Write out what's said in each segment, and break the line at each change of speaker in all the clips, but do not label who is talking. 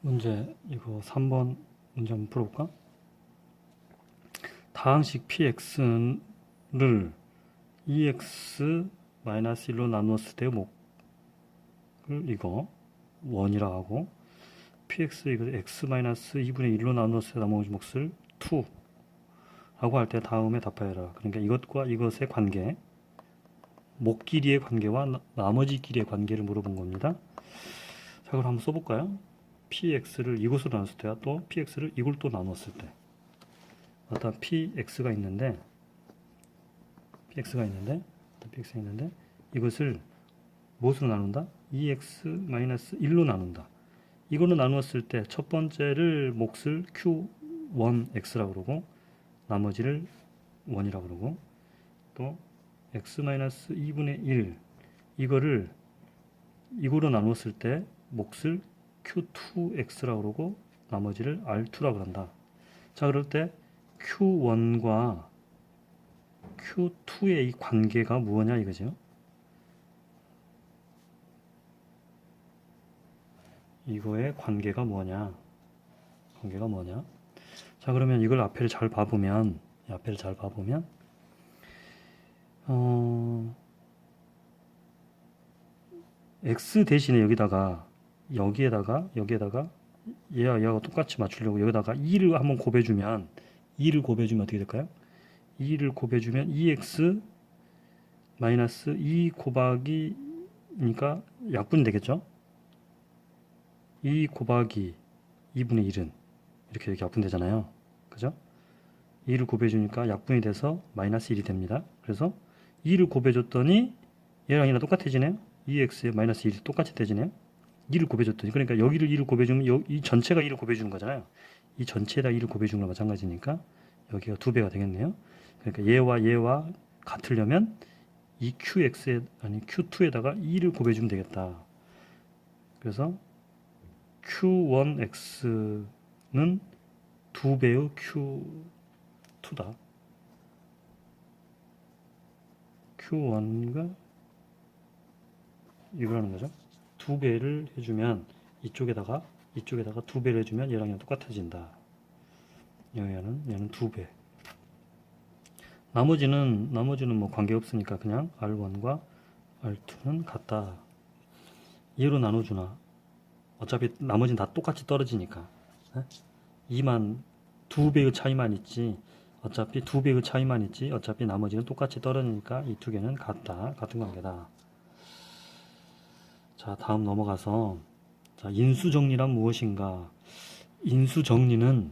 문제 이거 3번 문제 한번 풀어볼까? 다항식 px를 ex 1로 나누었을 때의 목을 이거 원이라 하고 px 이거 x 2분의 1로 나누었을 때 나머지 몫을 2 라고 할 때 다음에 답하여라. 그러니까 이것과 이것의 관계 목 길이의 관계와 나- 나머지 길이의 관계를 물어본 겁니다. 자, 그럼 한번 써볼까요? Px를 이곳으로 나눴을 때와 또 px를 이걸 또 나눴을 때 어떤 px가 있는데 px가 있는데 px가 있는데 이것을 무엇으로 나눈다? ex-1로 나눈다. 이거로 나누었을 때 첫 번째를 몫을 q1x라고 그러고 나머지를 1이라고 그러고 또 x-2분의 1 이거를 이거로 나누었을 때 몫을 q2x라고 그러고 나머지를 r2라고 한다. 자, 그럴 때 q1과 q2의 이 관계가 무엇냐 이거죠. 이거의 관계가 뭐냐? 관계가 뭐냐? 자, 그러면 이걸 앞에를 잘 봐보면, 이 앞에를 잘 봐보면, 어, x 대신에 여기다가 여기에다가 여기에다가 얘와 얘하고 똑같이 맞추려고 여기다가 2를 한번 곱해주면 2를 곱해주면 어떻게 될까요? 2를 곱해주면 2x 마이너스 2 곱하기니까 약분 되겠죠? 2 곱하기 2분의 1은 이렇게 이렇게 약분 되잖아요. 그죠? 2를 곱해주니까 약분이 돼서 마이너스 1이 됩니다. 그래서 2를 곱해줬더니 얘랑 얘랑 똑같아지네요. 2x에 마이너스 1이 똑같이 되지네요. 2를 곱해줬더니 그러니까 여기를 2를 곱해주면 여- 이 전체가 2를 곱해주는 거잖아요. 이 전체에다 2를 곱해주는 거 마찬가지니까 여기가 두 배가 되겠네요. 그러니까 얘와 얘와 같으려면 이 qx에 아니 q2에다가 2를 곱해주면 되겠다. 그래서 q1x는 두 배의 q2다. q1과 이거라는 거죠. 두 배를 해주면 이쪽에다가 이쪽에다가 두 배를 해주면 얘랑 얘랑 똑같아진다. 얘는 얘는 두 배. 나머지는 나머지는 뭐 관계 없으니까 그냥 R1과 R2는 같다. 얘로 나눠주나. 어차피 나머지는 다 똑같이 떨어지니까. 예? 2만 두 배의 차이만 있지. 어차피 두 배의 차이만 있지. 어차피 나머지는 똑같이 떨어지니까 이 두 개는 같다. 같은 관계다. 자, 다음 넘어가서 자, 인수 정리란 무엇인가? 인수 정리는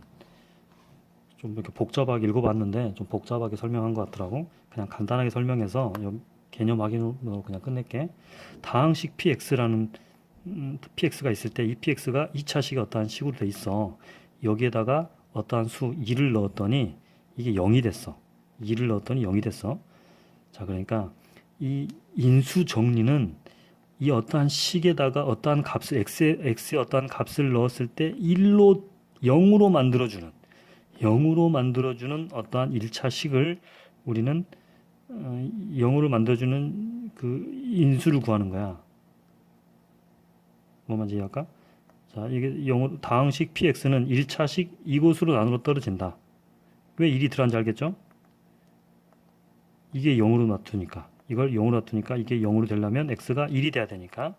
좀 이렇게 복잡하게 읽어봤는데 좀 복잡하게 설명한 것 같더라고. 그냥 간단하게 설명해서 요 개념 확인으로 그냥 끝낼게. 다항식 px라는 음, px가 있을 때 이 px가 2차식이 어떠한 식으로 돼 있어. 여기에다가 어떠한 수 2를 넣었더니 이게 0이 됐어. 2를 넣었더니 0이 됐어. 자, 그러니까 이 인수 정리는 이 어떠한 식에다가 어떠한 값을 x에, x에 어떠한 값을 넣었을 때 1로 0으로 만들어주는 0으로 만들어주는 어떠한 1차 식을 우리는 어, 0으로 만들어주는 그 인수를 구하는 거야. 뭐만 이해할까? 자, 이게 0으로 다항식 px는 1차식 이곳으로 나누어 떨어진다. 왜 1이 들어간지 알겠죠? 이게 0으로 놔두니까 이걸 0으로 놔두니까 이게 0으로 되려면 x가 1이 돼야 되니까.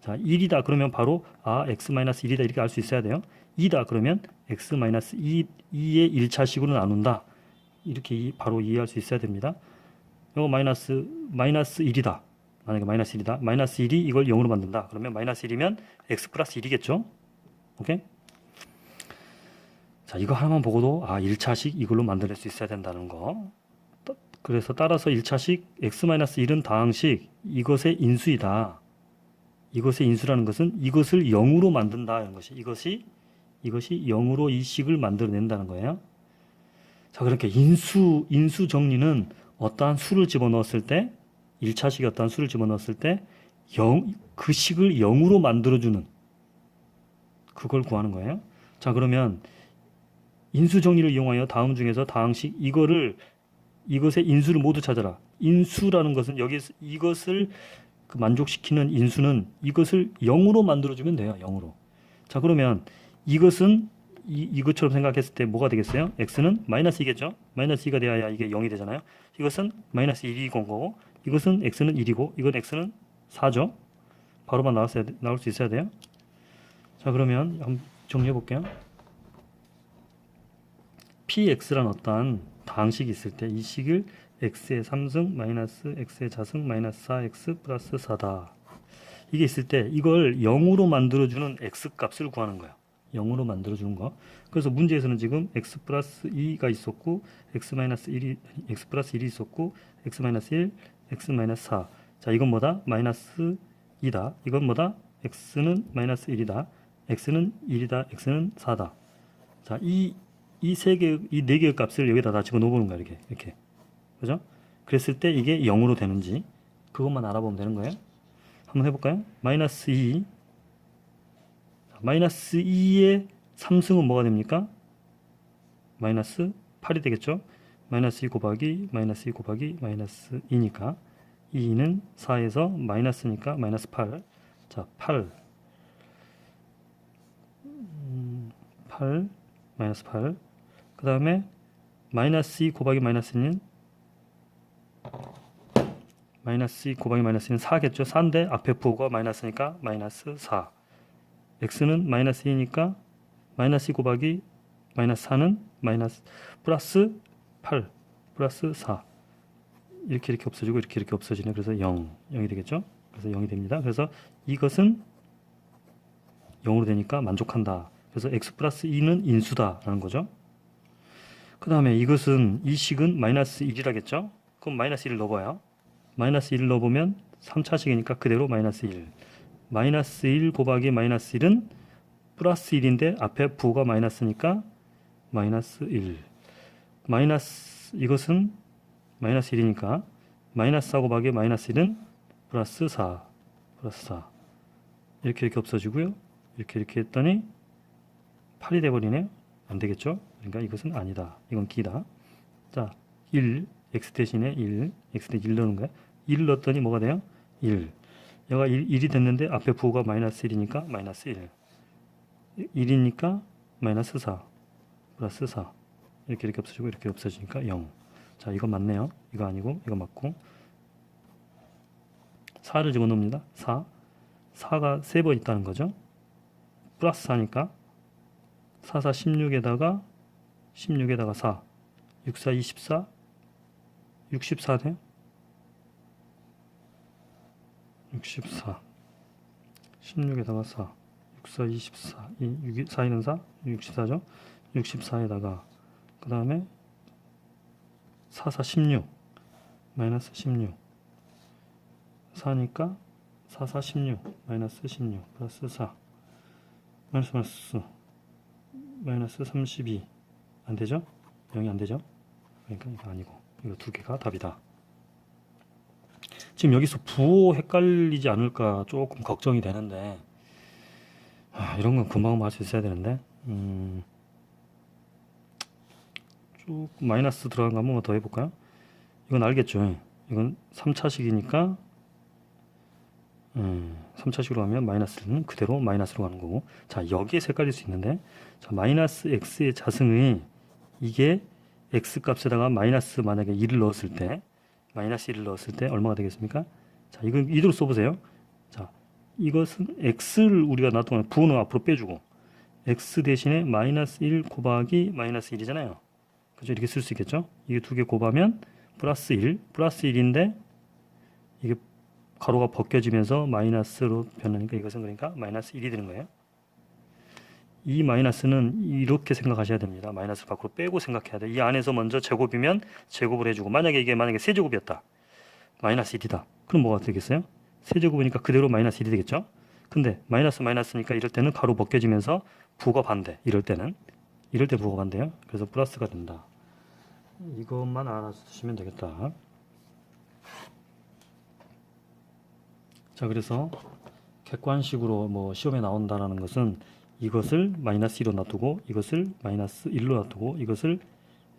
자 1이다 그러면 바로 아 x-1이다 이렇게 알 수 있어야 돼요. 2다 그러면 x-2, 2의 1차식으로 나눈다. 이렇게 이- 바로 이해할 수 있어야 됩니다. 이거 마이너스 마이너스 1이다. 만약에 마이너스 1이다. 마이너스 1이 이걸 0으로 만든다. 그러면 마이너스 1이면 x 플러스 1이겠죠? 오케이? 자 이거 하나만 보고도 아 1차식 이걸로 만들어낼 수 있어야 된다는 거 그래서 따라서 1차식 x-1은 다항식 이것의 인수이다. 이것의 인수라는 것은 이것을 0으로 만든다 이런 것이 이것이 이것이 0으로 이 식을 만들어낸다는 거예요. 자, 그렇게 인수 인수 정리는 어떠한 수를 집어넣었을 때 1차식이 어떠한 수를 집어넣었을 때 0, 그 식을 0으로 만들어주는 그걸 구하는 거예요. 자, 그러면 인수 정리를 이용하여 다음 중에서 다항식 이거를 이것의 인수를 모두 찾아라. 인수라는 것은 여기서 이것을 그 만족시키는 인수는 이것을 0으로 만들어주면 돼요. 0으로. 자 그러면 이것은 이, 이것처럼 생각했을 때 뭐가 되겠어요? x는 마이너스 2겠죠? 마이너스 2가 돼야 이게 0이 되잖아요. 이것은 마이너스 1이 건 거고 이것은 x는 1이고 이건 x는 4죠. 바로만 나왔어야 돼- 나올 수 있어야 돼요. 자 그러면 한번 정리해 볼게요. px란 어떠 한 다항식이 있을 때 이 식을 x의 3승 마이너스 x의 자승 마이너스 4x 플러스 4다. 이게 있을 때 이걸 0으로 만들어주는 x 값을 구하는 거예요. 0으로 만들어주는 거. 그래서 문제에서는 지금 x 플러스 2가 있었고 x 마이너스 1이 x 플러스 1이 있었고 x 마이너스 1, x 마이너스 4. 자 이건 뭐다? 마이너스 2다. 이건 뭐다? x는 마이너스 1이다. x는 1이다. x는 4다. 자, 이 이 세 개, 이 네 개의 값을 여기다 다 집어 넣어보는 거야, 이렇게. 이렇게. 그죠? 그랬을 때 이게 0으로 되는지, 그것만 알아보면 되는 거예요. 한번 해볼까요? 마이너스 2. 자, 마이너스 2의 3승은 뭐가 됩니까? 마이너스 8이 되겠죠? 마이너스 2 곱하기, 마이너스 2 곱하기, 마이너스 2니까. 이 2는 4에서 마이너스니까 마이너스 8. 자, 8. 음, 8, 마이너스 8. 그 다음에 마이너스 2 곱하기 마이너스 2는 마이너스 2 곱하기 마이너스 2는 4겠죠. 4인데 앞에 부호가 마이너스니까 마이너스 4. x는 마이너스 2니까 마이너스 2 곱하기 마이너스 4는 마이너스 플러스 8 플러스 4 이렇게 이렇게 없어지고 이렇게 이렇게 없어지네. 그래서 0 0이 되겠죠. 그래서 0이 됩니다. 그래서 이것은 0으로 되니까 만족한다. 그래서 x 플러스 2는 인수다라는 거죠. 그 다음에 이것은 이 식은 마이너스 1이라겠죠? 그럼 마이너스 1을 넣어봐요. 마이너스 1을 넣어보면 3차식이니까 그대로 마이너스 1. 마이너스 1 곱하기 마이너스 1은 플러스 1인데 앞에 부호가 마이너스니까 마이너스 1. 마이너스 이것은 마이너스 1이니까 마이너스 4 곱하기 마이너스 1은 플러스 4. 플러스 4. 이렇게 이렇게 없어지고요. 이렇게 이렇게 했더니 8이 돼버리네요. 안 되겠죠? 그러니까 이것은 아니다. 이건 기다. 자, 1, x 대신에 1, x 대신 1 넣는 거야. 1을 넣었더니 뭐가 돼요? 1. 얘가 1, 1이 됐는데 앞에 부호가 마이너스 1이니까 마이너스 1. 1이니까 마이너스 4. 플러스 4. 이렇게 이렇게 없어지고 이렇게 없어지니까 0. 자, 이거 맞네요. 이거 아니고 이거 맞고. 4를 집어넣습니다. 4. 4가 3번 있다는 거죠. 플러스 4니까 4, 4, 16에다가 16에다가 4, 6, 4, 24, 64네. 64, 16에다가 4, 6, 4, 24, 이 6, 4에는 4, 64죠. 64에다가 그 다음에 4, 4, 16, 마이너스 16, 4니까 4, 4, 16, 마이너스 16, 플러스 4, 마이너스 마이너스 마이너스 32 안 되죠? 0이 안 되죠? 그러니까 이거 아니고 이거 두 개가 답이다. 지금 여기서 부호 헷갈리지 않을까 조금 걱정이 되는데 아, 이런 건 금방 할 수 있어야 되는데 음, 쭉 마이너스 들어간 거 한 번만 더 해볼까요? 이건 알겠죠? 이건 3차식이니까 음, 3차식으로 하면 마이너스는 그대로 마이너스로 가는 거고. 자 여기에서 헷갈릴 수 있는데 자 마이너스 x의 자승이 이게 x 값에다가 마이너스 만약에 1을 넣었을 때 마이너스 1을 넣었을 때 얼마가 되겠습니까? 자 이건 이대로 써보세요. 자 이것은 x를 우리가 놔두면 부호는 앞으로 빼주고 x 대신에 마이너스 1 곱하기 마이너스 1이잖아요. 그죠? 이렇게 쓸 수 있겠죠? 이게 두 개 곱하면 플러스 1 플러스 1인데 이게 가로가 벗겨지면서 마이너스로 변하니까 이것은 그러니까 마이너스 1이 되는 거예요. 이 마이너스는 이렇게 생각하셔야 됩니다. 마이너스 밖으로 빼고 생각해야 돼. 이 안에서 먼저 제곱이면 제곱을 해주고 만약에 이게 만약에 세제곱이었다. 마이너스 1이다. 그럼 뭐가 되겠어요? 세제곱이니까 그대로 마이너스 1이 되겠죠? 근데 마이너스 마이너스니까 이럴 때는 가로 벗겨지면서 부가 반대. 이럴 때는 이럴 때 부가 반대요. 그래서 플러스가 된다. 이것만 알아주시면 되겠다. 자 그래서 객관식으로 뭐 시험에 나온다라는 것은 이것을 마이너스 1로 놔두고 이것을 마이너스 1로 놔두고 이것을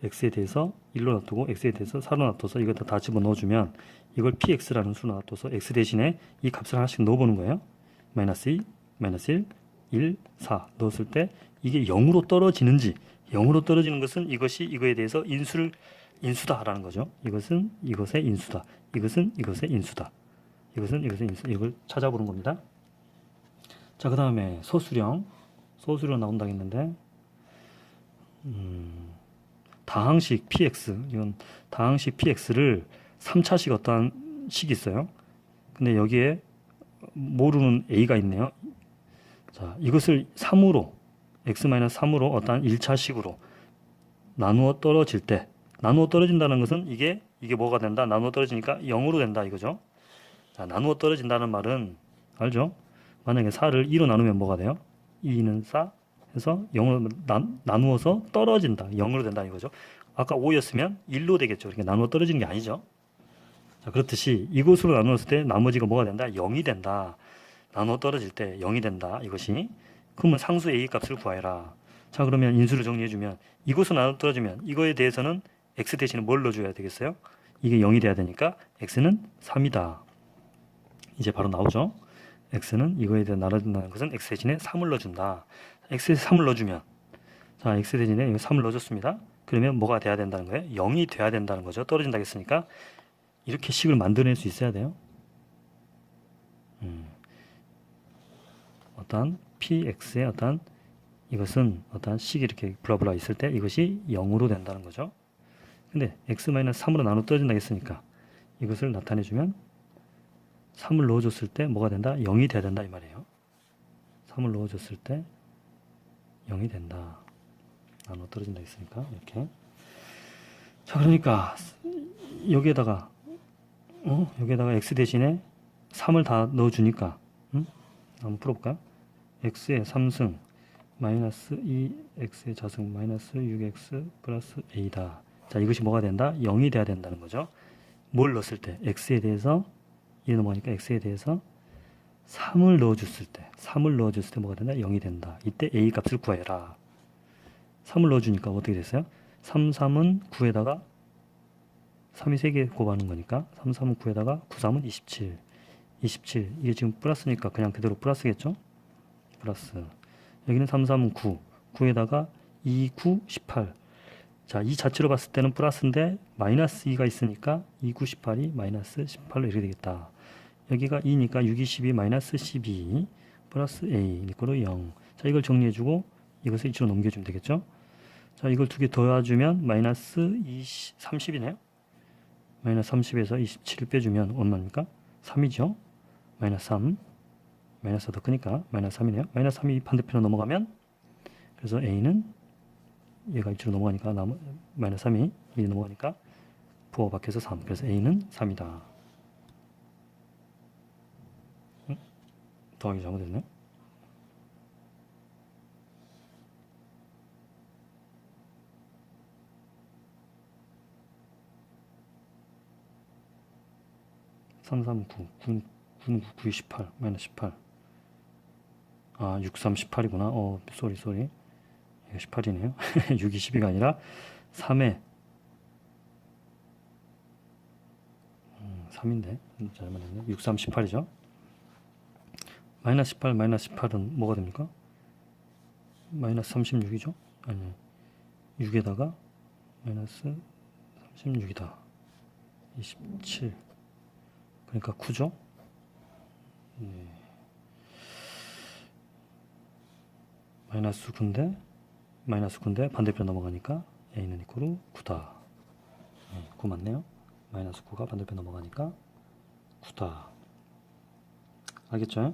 x에 대해서 1로 놔두고 x에 대해서 4로 놔둬서 이거 다 집어 넣어주면 이걸 px라는 수로 놔둬서 x 대신에 이 값을 하나씩 넣어보는 거예요. 마이너스 2, 마이너스 1, 1, 4 넣었을 때 이게 0으로 떨어지는지 0으로 떨어지는 것은 이것이 이거에 대해서 인수를 인수다라는 거죠. 이것은 이것의 인수다. 이것은 이것의 인수다. 이것은 인수. 이걸 찾아보는 겁니다. 자, 그 다음에 소수령. 소수령 나온다 했는데 음, 다항식 px 이건 다항식 px를 3차식 어떠한 식이 있어요. 근데 여기에 모르는 a가 있네요. 자, 이것을 3으로 x-3으로 어떠한 1차식으로 나누어 떨어질 때 나누어 떨어진다는 것은 이게 이게 뭐가 된다? 나누어 떨어지니까 0으로 된다 이거죠. 자, 나누어 떨어진다는 말은 알죠? 만약에 4를 2로 나누면 뭐가 돼요? 2는 4 해서 0으로 나, 나누어서 떨어진다. 0으로 된다 이거죠. 아까 5였으면 1로 되겠죠. 그러니까 나누어 떨어지는 게 아니죠. 자, 그렇듯이 이곳으로 나누었을 때 나머지가 뭐가 된다? 0이 된다. 나누어 떨어질 때 0이 된다. 이것이. 그러면 상수 A 값을 구하여라. 자, 그러면 인수를 정리해 주면 이곳으로 나누어 떨어지면 이거에 대해서는 x 대신에 뭘 넣어줘야 되겠어요? 이게 0이 돼야 되니까 x는 3이다. 이제 바로 나오죠. x는 이거에 대해 나눠준다는 것은 x 대신에 3을 넣어준다. x에 3을 넣어주면 자 x 대신에 이거 3을 넣어줬습니다. 그러면 뭐가 돼야 된다는 거예요? 0이 돼야 된다는 거죠. 떨어진다 했으니까 이렇게 식을 만들어낼 수 있어야 돼요. 음. 어떤 px의 어떤 이것은 어떤 식이 이렇게 블라블라 있을 때 이것이 0으로 된다는 거죠. 근데 x-3으로 나눠 떨어진다 했으니까 이것을 나타내 주면 3을 넣어줬을 때 뭐가 된다? 0이 돼야 된다 이 말이에요. 3을 넣어줬을 때 0이 된다. 나눠 떨어진다 했으니까 이렇게. 자 그러니까 여기에다가 어 여기에다가 x 대신에 3을 다 넣어주니까 응? 한번 풀어볼까요? x의 3승 마이너스 2x의 자승 마이너스 6x 플러스 a다. 자 이것이 뭐가 된다? 0이 돼야 된다는 거죠. 뭘 넣었을 때 x에 대해서 2 넘어가니까 x에 대해서 3을 넣어줬을 때 3을 넣어줬을 때 뭐가 된다? 0이 된다. 이때 a 값을 구해라. 3을 넣어주니까 어떻게 됐어요? 3, 3은 9에다가 3이 3개 곱하는 거니까 3, 3은 9에다가 9, 3은 27 27 이게 지금 플러스니까 그냥 그대로 플러스겠죠? 플러스 여기는 3, 3은 9 9에다가 2, 9, 18 자, 이 자체로 봤을 때는 플러스인데 마이너스 2가 있으니까 2, 9, 18이 마이너스 18로 이렇게 되겠다. 여기가 2니까 6, 22 마이너스 12 플러스 a 이거로 0. 자, 이걸 정리해주고 이것을 이쪽으로 넘겨주면 되겠죠? 자, 이걸 두 개 더해주면 마이너스 20, 30이네요. 마이너스 30에서 27을 빼주면 얼마입니까? 3이죠. 마이너스 3. 마이너스 더 크니까 마이너스 3이네요. 마이너스 3이 반대편으로 넘어가면 그래서 a는 얘가 이쪽으로 넘어가니까 마이너스 3이 이 넘어가니까 부호 밖에서 3. 그래서 a는 3이다. 더하기 잘못했네. 삼, 삼, 구, 구, 구, 구, 18, 마이너스 18. 아, 6, 3, 18이구나. 어, 쏘리, 쏘리. 이거 18이네요. 6이 12가 아니라 3에 음, 3인데 잘못했네. 6, 3, 18이죠. 마이너스 18, 마이너스 18은 뭐가 됩니까? 마이너스 36이죠? 아니 6에다가 마이너스 36이다. 27 그러니까 9죠? 네. 마이너스 9인데 마이너스 9인데 반대편 넘어가니까 a는 이코로 9다. 네, 9 맞네요. 마이너스 9가 반대편 넘어가니까 9다. 알겠죠?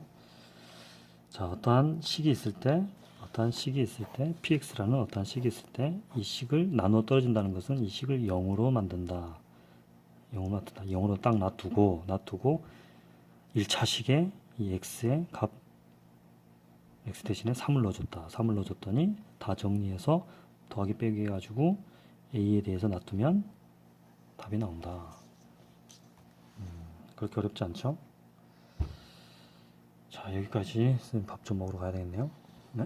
자, 어떠한 식이 있을 때, 어떠한 식이 있을 때, px라는 어떠한 식이 있을 때, 이 식을 나눠 떨어진다는 것은 이 식을 0으로 만든다. 0으로 만든다. 0으로 딱 놔두고, 놔두고, 1차식에 이 x의 값, x 대신에 3을 넣어줬다. 3을 넣어줬더니 다 정리해서 더하기 빼기 해가지고 a에 대해서 놔두면 답이 나온다. 음, 그렇게 어렵지 않죠? 자 여기까지 밥 좀 먹으러 가야 되겠네요. 네.